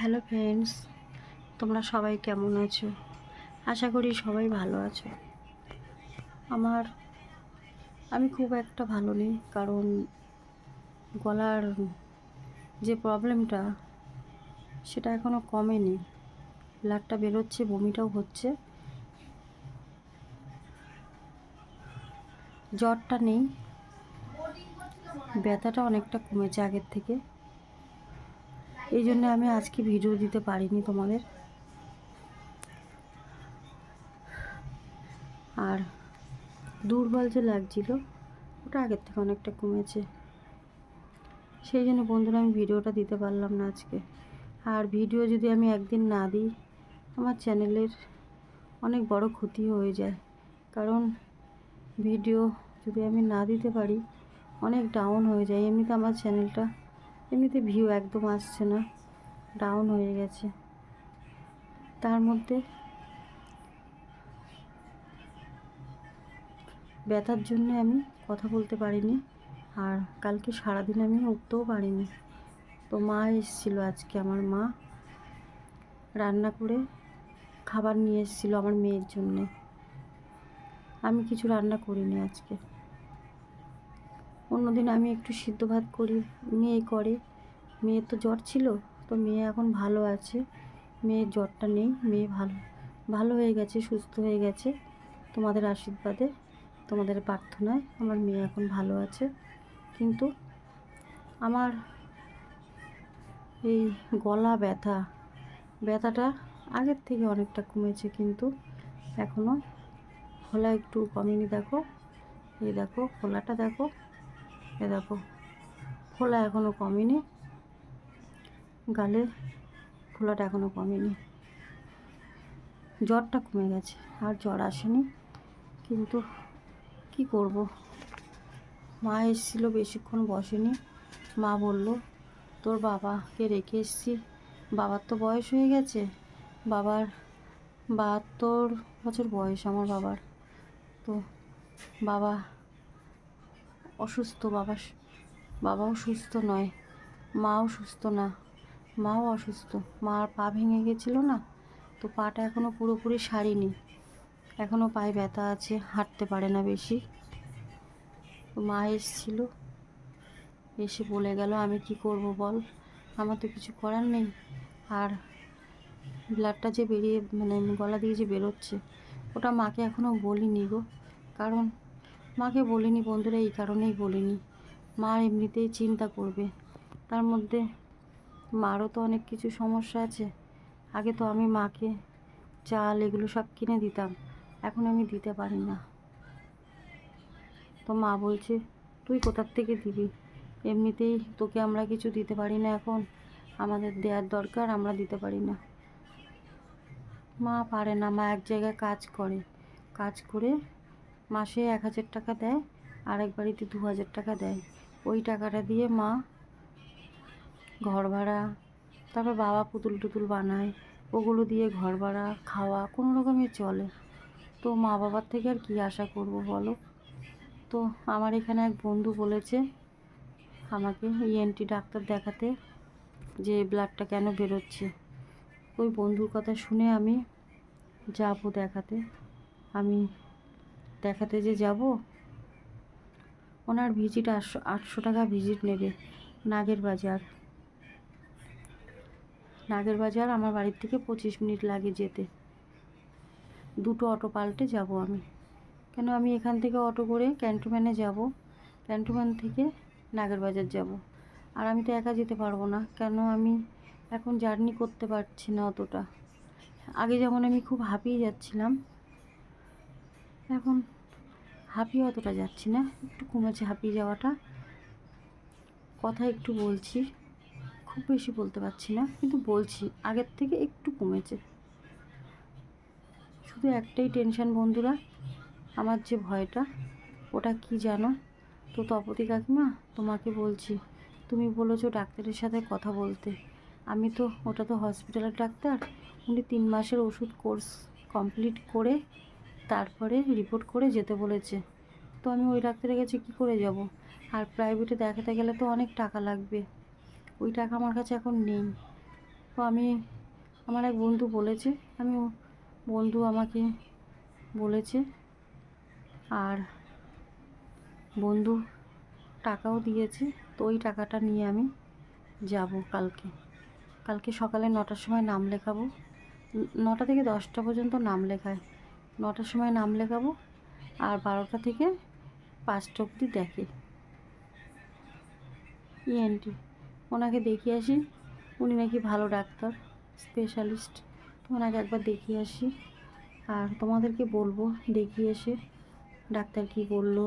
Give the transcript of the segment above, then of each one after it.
Hello friends তোমরা সবাই কেমন আছো? আশা করি সবাই ভালো আছো। আমার, আমি খুব একটা ভালো নেই, কারণ গলার যে প্রবলেমটা সেটা এখনও কমেনি। ব্লাডটা বেরোচ্ছে, বমিটাও হচ্ছে। জ্বরটা নেই। ব্যথাটা অনেকটা কমেছে আগের থেকে। এই জন্য আমি আজকে ভিডিও দিতে পারিনি তোমাদের। আর দুর্বল যে লাগছিল, ওটা আগের থেকে অনেকটা কমেছে। সেই জন্য বন্ধুরা, আমি ভিডিওটা দিতে পারলাম না আজকে। আর ভিডিও যদি আমি একদিন না দিই, আমার চ্যানেলের অনেক বড় ক্ষতি হয়ে যায়। কারণ ভিডিও যদি আমি না দিতে পারি, অনেক ডাউন হয়ে যায়। এমনিতে আমার চ্যানেলটা এমনিতে ভিউ একদম আসছে না ডাউন হয়ে গেছে। তার মধ্যে ব্যথার জন্য আমি কথা বলতে পারিনি, আর কালকে সারাদিন আমি উঠতেও পারিনি। তো মা এসেছিল আজকে, আমার মা রান্না করে খাবার নিয়ে এসেছিল আমার মেয়ের জন্যে। আমি কিছু রান্না করিনি আজকে। অন্যদিন আমি একটু সিদ্ধ ভাত করি, মেয়ে করে। মেয়ের তো জ্বর ছিল, তো মেয়ে এখন ভালো আছে। মেয়ের জ্বরটা নেই, মেয়ে ভালো ভালো হয়ে গেছে, সুস্থ হয়ে গেছে। তোমাদের আশীর্বাদে, তোমাদের প্রার্থনায় আমার মেয়ে এখন ভালো আছে। কিন্তু আমার এই গলা ব্যথা, ব্যথাটা আগের থেকে অনেকটা কমেছে কিন্তু এখনও খোলা একটু কমেনি, দেখো। এই দেখো খোলাটা দেখো। এ দেখো, ফোলা এখনও কমেনি। গালে ফোলাটা এখনও কমেনি। জ্বরটা কমে গেছে, আর জ্বর আসেনি। কিন্তু কি করব? মা এসেছিল, বেশিক্ষণ বসেনি। মা বলল, তোর বাবাকে রেখে এসছি। বাবার তো বয়স হয়ে গেছে। বাবার বাহাত্তর বছর বয়স আমার বাবার। তো বাবা অসুস্থ বাবা বাবাও সুস্থ নয়, মাও সুস্থ না। মাও অসুস্থ। মার পা ভেঙে গেছিল না, তো পাটা এখনও পুরোপুরি সারিনি। এখনও পায়ে ব্যথা আছে, হাঁটতে পারে না বেশি। তো মা এসছিল, এসে বলে গেল, আমি কি করব বল? আমার তো কিছু করার নেই। আর ব্লাডটা যে বেরিয়ে মানে গলা দিয়ে যে বেরোচ্ছে, ওটা মাকে এখনও বলিনি গো। কারণ মাকে বলিনি বন্ধুরা, এই কারণেই বলিনি। মা এমনিতেই চিন্তা করবে। তার মধ্যে মারও তো অনেক কিছু সমস্যা আছে। আগে তো আমি মাকে চাল এগুলো সব কিনে দিতাম, এখন আমি দিতে পারি না। তো মা বলছে, তুই কোথার থেকে দিবি? এমনিতেই তোকে আমরা কিছু দিতে পারি না এখন। আমাদের দেওয়ার দরকার, আমরা দিতে পারি না। মা পারে না, মা এক জায়গায় কাজ করে। কাজ করে মাসে এক হাজার টাকা দেয়, আরেক বাড়িতে দু হাজার টাকা দেয়। ওই টাকাটা দিয়ে মা ঘর ভাড়া তারপর বাবা পুতুল টুতুল বানায়, ওগুলো দিয়ে ঘর ভাড়া খাওয়া, কোনো রকমই চলে। তো মা বাবার থেকে আর কী আশা করব বলো? তো আমার এখানে এক বন্ধু বলেছে আমাকে ইএনটি ডাক্তার দেখাতে, যে ব্লাডটা কেন বেরোচ্ছে। ওই বন্ধুর কথা শুনে আমি যাব দেখাতে। আমি দেখাতে যে যাব? ওনার ভিজিট আটশো আটশো টাকা ভিজিট নেবে নাগের বাজার। নাগের বাজার আমার বাড়ির থেকে পঁচিশ মিনিট লাগে যেতে। দুটো অটো পাল্টে যাব আমি। কেন আমি এখান থেকে অটো করে ক্যান্টনম্যানে যাব? ক্যান্টনম্যান থেকে নাগের বাজার যাব। আর আমি তো একা যেতে পারব না। কেন আমি এখন জার্নি করতে পারছি না অতটা। আগে যেমন আমি খুব হাঁপিয়ে যাচ্ছিলাম এখন হাঁপিয়ে অতটা যাচ্ছি না, একটু কমেছে হাঁপিয়ে যাওয়াটা। কথা একটু বলছি, খুব বেশি বলতে পারছি না, কিন্তু বলছি, আগের থেকে একটু কমেছে। শুধু একটাই টেনশন বন্ধুরা, আমার যে ভয়টা, ওটা কি জানো? তো তপতি কাকিমা, তোমাকে বলছি, তুমি বলেছ ডাক্তারের সাথে কথা বলতে। আমি তো, ওটা তো হসপিটালের ডাক্তার, উনি তিন মাসের ওষুধ কোর্স কমপ্লিট করে তারপরে রিপোর্ট করে যেতে বলেছে। তো আমি ওই ডাক্তারের কাছে কী করে যাব? আর প্রাইভেটে দেখাতে গেলে তো অনেক টাকা লাগবে। ওই টাকা আমার কাছে এখন নেই। তো আমি, আমার এক বন্ধু বলেছে, আমি বন্ধু আমাকে বলেছে, আর বন্ধু টাকাও দিয়েছে, তো ওই টাকাটা নিয়ে আমি যাব কালকে। কালকে সকালে নটার সময় নাম লেখাবো। নটা থেকে দশটা পর্যন্ত নাম লেখায়। নটার সময় নাম লেখাবো আর বারোটা থেকে পাঁচটা অবধি দেখে। ই ইএনটি ওনাকে দেখিয়ে আসি। উনি নাকি ভালো ডাক্তার স্পেশালিস্ট ওনাকে একবার দেখিয়ে আসি। আর তোমাদেরকে বলব দেখিয়ে এসে ডাক্তার কি বলল।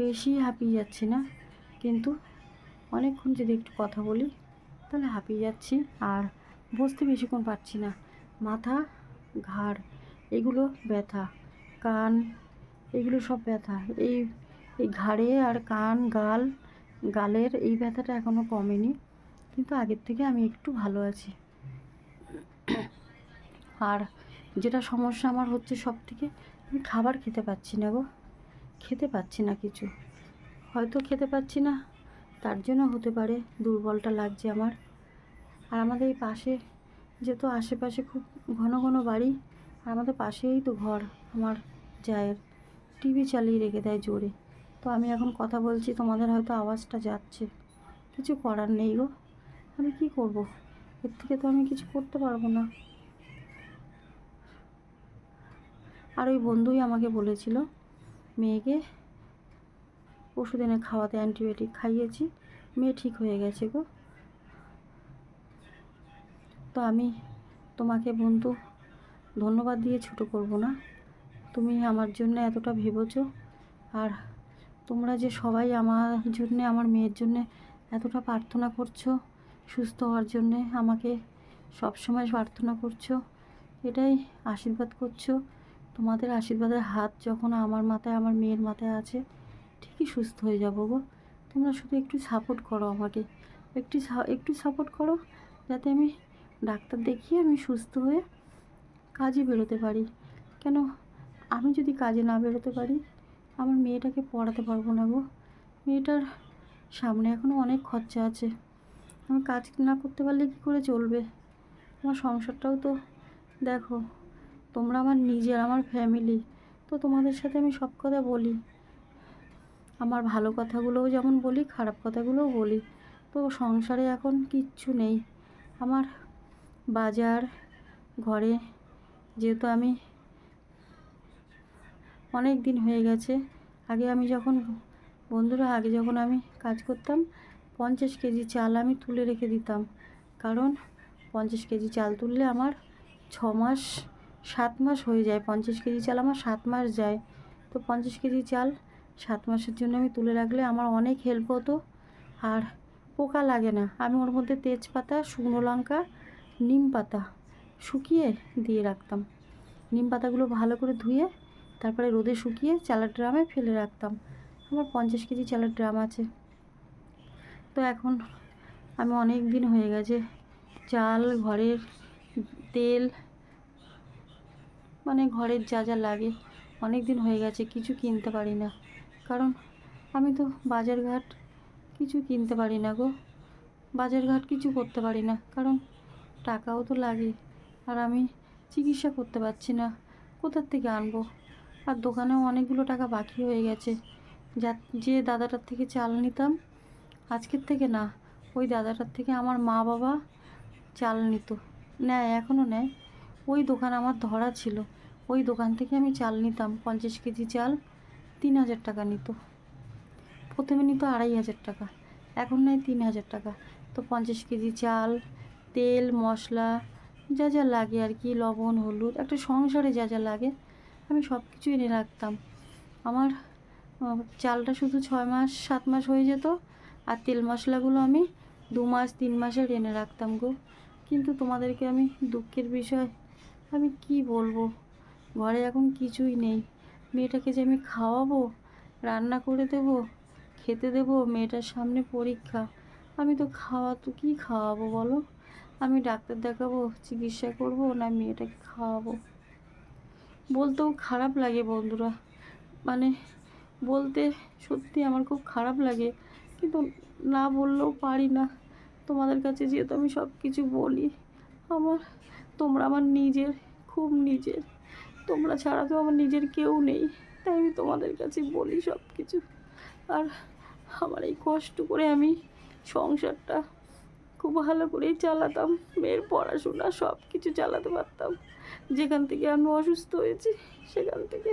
বেশি হাঁপিয়ে যাচ্ছি না, কিন্তু অনেকক্ষণ যদি একটু কথা বলি তাহলে হাঁপিয়ে যাচ্ছি আর বসতে বেশিক্ষণ পারছি না। মাথা, ঘাড়, এগুলো ব্যথা, কান, এগুলো সব ব্যথা। এই এই ঘাড়ে আর কান, গাল, গালের এই ব্যথাটা এখনও কমেনি, কিন্তু আগের থেকে আমি একটু ভালো আছি। আর যেটা সমস্যা আমার হচ্ছে সব থেকে আমি খাবার খেতে পাচ্ছি না গো। খেতে পাচ্ছি না কিছু। হয়তো খেতে পাচ্ছি না তার জন্য হতে পারে দুর্বলটা লাগছে আমার। আর আমাদের এই পাশে যেহেতু আশেপাশে খুব ঘন ঘন বাড়ি, আর আমাদের পাশেই তো ঘর আমার জায়ের। টিভি চালিয়ে রেখে দেয় জোরে। তো আমি এখন কথা বলছি, তোমাদের হয়তো আওয়াজটা যাচ্ছে। কিছু করার নেই গো। আমি কি করব? এর থেকে তো আমি কিছু করতে পারব না। আর ওই বন্ধুই আমাকে বলেছিল, মেয়েকে ওষুধ এনে খাওয়াতে অ্যান্টিবায়োটিক খাইয়েছি, মেয়ে ঠিক হয়ে গেছে গো। তো আমি তোমাকে বন্ধু, ধন্যবাদ দিয়ে ছোটো করব না। তুমি আমার জন্য এতটা ভেবেছো, আর তোমরা যে সবাই আমার জন্যে, আমার মেয়ের জন্যে এতটা প্রার্থনা করছ, সুস্থ হওয়ার জন্যে আমাকে সবসময় প্রার্থনা করছ, এটাই আশীর্বাদ করছ। তোমাদের আশীর্বাদের হাত যখন আমার মাথায়, আমার মেয়ের মাথায় আছে ঠিকই সুস্থ হয়ে যাব গো। তোমরা শুধু একটু সাপোর্ট করো আমাকে। একটু একটু সাপোর্ট করো যাতে আমি ডাক্তার দেখিয়ে আমি সুস্থ হয়ে কাজে বেরোতে পারি। কেন, আমি যদি কাজে না বেরোতে পারি, আমার মেয়েটাকে পড়াতে পারব না গো। মেয়েটার সামনে এখনও অনেক খরচা আছে। আমি কাজ না করতে পারলে কী করে চলবে? আমার সংসারটাও তো, দেখো, তোমরা আমার নিজের, আমার ফ্যামিলি তো তোমাদের সাথে আমি সব কথা বলি। আমার ভালো কথাগুলোও যেমন বলি, খারাপ কথাগুলোও বলি। তো সংসারে এখন কিচ্ছু নেই। আমার বাজার, ঘরে যেহেতু আমি অনেক দিন হয়ে গেছে, আগে আমি যখন, বন্ধুরা, আগে যখন আমি কাজ করতাম, পঞ্চাশ কেজি চাল আমি তুলে রেখে দিতাম। কারণ পঞ্চাশ কেজি চাল তুললে আমার ছ মাস, সাত মাস হয়ে যায়। পঞ্চাশ কেজি চাল আমার সাত মাস যায়। তো পঞ্চাশ কেজি চাল সাত মাসের জন্য আমি তুলে রাখলে আমার অনেক হেল্প হতো। আর পোকা লাগে না। আমি ওর মধ্যে তেজপাতা, শুকনো লঙ্কা, নিম পাতা শুকিয়ে দিয়ে রাখতাম। নিম পাতাগুলো ভালো করে ধুয়ে তারপরে রোদে শুকিয়ে চালার ড্রামে ফেলে রাখতাম। আমার পঞ্চাশ কেজি চালের ড্রাম আছে। তো এখন আমি অনেক দিন হয়ে গেছে। চাল, ঘরের তেল মানে ঘরের যা যা লাগে, অনেক দিন হয়ে গেছে, কিছু কিনতে পারি না। কারণ আমি তো বাজারঘাট কিছু কিনতে পারি না গো। বাজারঘাট কিছু করতে পারি না, কারণ টাকাও তো লাগে। আর আমি চিকিৎসা করতে পারছি না, কোথার থেকে আনব? আর দোকানেও অনেকগুলো টাকা বাকি হয়ে গেছে। যা, যে দাদাটার থেকে চাল নিতাম, আজকের থেকে না, ওই দাদাটার থেকে আমার মা বাবা চাল নিত। নেয় এখনও নেয়। ওই দোকান আমার ধরা ছিল। ওই দোকান থেকে আমি চাল নিতাম, পঞ্চাশ কেজি চাল। তিন হাজার টাকা নিত। প্রথমে নিত আড়াই হাজার টাকা, এখন নেয় তিন হাজার টাকা। তো পঞ্চাশ কেজি চাল, তেল, মশলা, যা যা লাগে আর কি, লবণ, হলুদ, একটা সংসারে যা যা লাগে, আমি সব কিছু এনে রাখতাম। আমার চালটা শুধু ছয় মাস, সাত মাস হয়ে যেত, আর তেল মশলাগুলো আমি দু মাস, তিন মাসের এনে রাখতাম গো। কিন্তু তোমাদেরকে আমি দুঃখের বিষয়, আমি কি বলব? ঘরে এখন কিছুই নেই। মেয়েটাকে যে আমি খাওয়াবো, রান্না করে দেবো, খেতে দেবো, মেয়েটার সামনে পরীক্ষা, আমি তো খাওয়া, তো কী খাওয়াবো বলো? আমি ডাক্তার দেখাবো, চিকিৎসা করব, না মেয়েটাকে খাওয়াবো? বলতেও খারাপ লাগে বন্ধুরা। মানে বলতে সত্যি আমার খুব খারাপ লাগে, কিন্তু না বললেও পারি না। তোমাদের কাছে যেহেতু আমি সব কিছু বলি, আমার, তোমরা আমার নিজের, খুব নিজের। তোমরা ছাড়া তো আমার নিজের কেউ নেই। তাই আমি তোমাদের কাছে বলি সব কিছু আর আমার এই কষ্ট করে আমি সংসারটা খুব ভালো করেই চালাতাম। মেয়ের পড়াশোনা সব কিছু চালাতে পারতাম। যেখান থেকে আমি অসুস্থ হয়েছি, সেখান থেকে।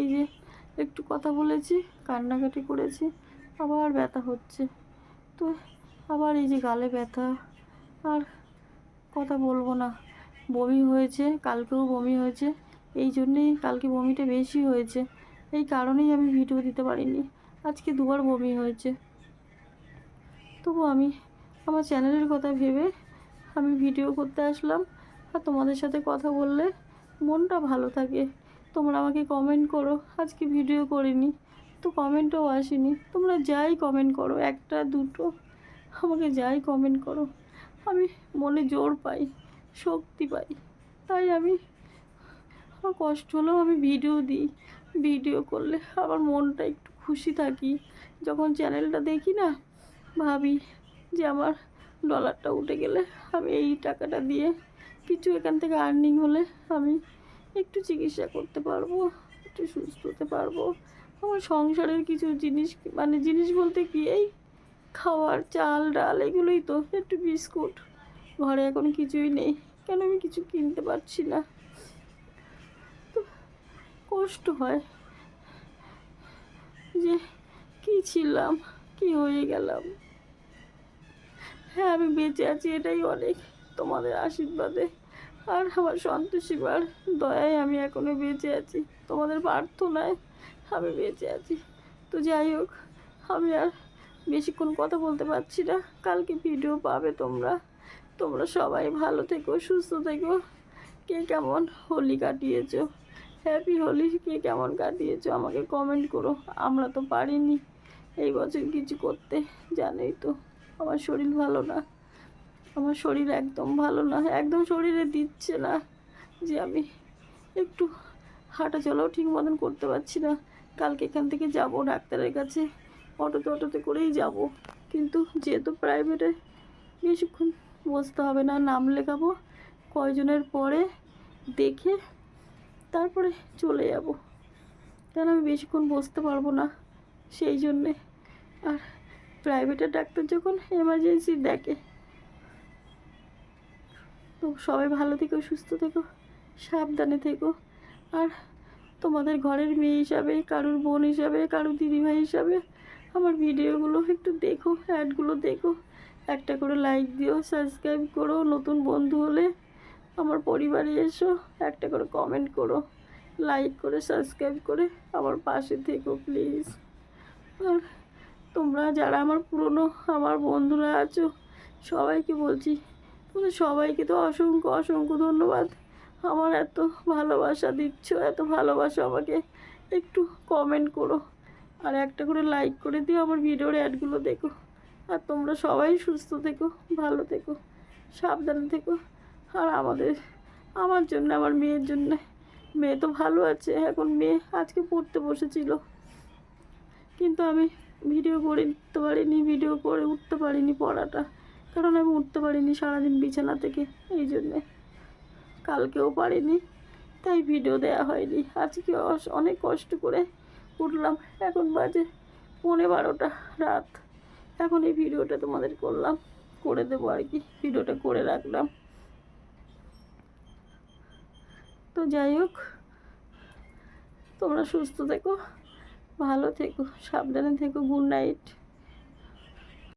এই যে একটু কথা বলেছি, কান্নাকাটি করেছি, আবার ব্যথা হচ্ছে। তো আবার এই যে গালে ব্যথা, আর কথা বলব না। বমি হয়েছে, কালকেও বমি হয়েছে। এই জন্যেই কালকে বমিটা বেশি হয়েছে। এই কারণেই আমি ভিডিও দিতে পারিনি। আজকে দুবার বমি হয়েছে। তবু আমি আমার চ্যানেলের কথা ভেবে আমি ভিডিও করতে আসলাম। আর তোমাদের সাথে কথা বললে মনটা ভালো থাকে। তোমরা আমাকে কমেন্ট করো, আজকে ভিডিও করিনি। তো কমেন্টও আসেনি। তোমরা যাই কমেন্ট করো, একটা, দুটো, আমাকে যাই কমেন্ট করো। আমি মনে জোর পাই। শক্তি পাই। তাই আমি আমার কষ্ট হলেও আমি ভিডিও দিই। ভিডিও করলে আমার মনটা একটু খুশি থাকি। যখন চ্যানেলটা দেখি না, ভাবি যে আমার ডলারটা উঠে গেলে আমি এই টাকাটা দিয়ে কিছু এখান থেকে আর্নিং হলে আমি একটু চিকিৎসা করতে পারব, একটু সুস্থ হতে পারব। আমার সংসারের কিছু জিনিস মানে জিনিস বলতে কি, এই খাওয়ার চাল, ডাল, এগুলোই তো, একটু বিস্কুট। ঘরে এখন কিছুই নেই। কেন আমি কিছু কিনতে পারছি না? কষ্ট হয় যে কি ছিলাম, কি হয়ে গেলাম। হ্যাঁ আমি বেঁচে আছি, এটাই অনেক তোমাদের আশীর্বাদে। আর আমার সন্তোষীবার দয়ায় আমি এখনও বেঁচে আছি। তোমাদের প্রার্থনায় আমি বেঁচে আছি। তো যাই হোক, আমি আর বেশিক্ষণ কথা বলতে পারছি না। কালকে ভিডিও পাবে তোমরা। তোমরা সবাই ভালো থেকো, সুস্থ থেকো। কে কেমন হোলি কাটিয়েছো? হ্যাপি হোলি, কে কেমন কাটিয়েছো? আমাকে কমেন্ট করো। আমরা তো পারিনি এই বছর কিছু করতে, জানোই তো। আমার শরীর ভালো না। আমার শরীর একদম ভালো না। একদম শরীরে দিচ্ছে না যে আমি একটু হাঁটা চলাও ঠিক মতন করতে পারছি না। কালকে এখান থেকে যাব ডাক্তারের কাছে। অটোতে অটোতে করেই যাব। কিন্তু যেহেতু প্রাইভেটে বেশিক্ষণ বসতে হবে না, নাম লেখাবো। কয়জনের পরে দেখে তারপরে চলে যাব। কেন আমি বেশিক্ষণ বসতে পারব না? সেই জন্যে। আর প্রাইভেটের ডাক্তার যখন এমার্জেন্সি দেখে, তো সবাই ভালো থেকো, সুস্থ থেকো, সাবধানে থেকো। আর তোমাদের ঘরের মেয়ে হিসাবে, কারুর বোন হিসাবে, কারুর দিদিভাই হিসাবে আমার ভিডিওগুলো একটু দেখো অ্যাডগুলো দেখো। একটা করে লাইক দিও সাবস্ক্রাইব করো, নতুন বন্ধু হলে আমার পরিবারে এসো, একটা করে কমেন্ট করো লাইক করে সাবস্ক্রাইব করে আমার পাশে থেকো প্লিজ আর তোমরা যারা আমার পুরনো, আমার বন্ধুরা আছো, সবাইকে বলছি তোমাদের সবাইকে তো অসংখ্য অসংখ্য ধন্যবাদ। আমার এত ভালোবাসা দিচ্ছ, এত ভালোবাসা আমাকে, একটু কমেন্ট করো। আর একটা করে লাইক করে দিও আমার ভিডিওর অ্যাডগুলো দেখো। আর তোমরা সবাই সুস্থ থেকো, ভালো থেকো, সাবধানে থেকো। আর আমাদের, আমার জন্য, আমার মেয়ের জন্য। মেয়ে তো ভালো আছে, এখন মেয়ে আজকে পড়তে বসেছিল। কিন্তু আমি ভিডিও করে উঠতে পারিনি, ভিডিও করে উঠতে পারিনি পড়াটা। কারণ আমি উঠতে পারিনি সারাদিন বিছানা থেকে, এই জন্যে। কালকেও পারিনি, তাই ভিডিও দেওয়া হয়নি। আজকে অনেক কষ্ট করে উঠলাম। এখন বাজে পৌনে বারোটা রাত। এখন এই ভিডিওটা তোমাদের করলাম, করে দেবো আর কি, ভিডিওটা করে রাখলাম। তো যাই হোক, তোমরা সুস্থ থেকো, ভালো থেকো, সাবধানে থেকো গুড নাইট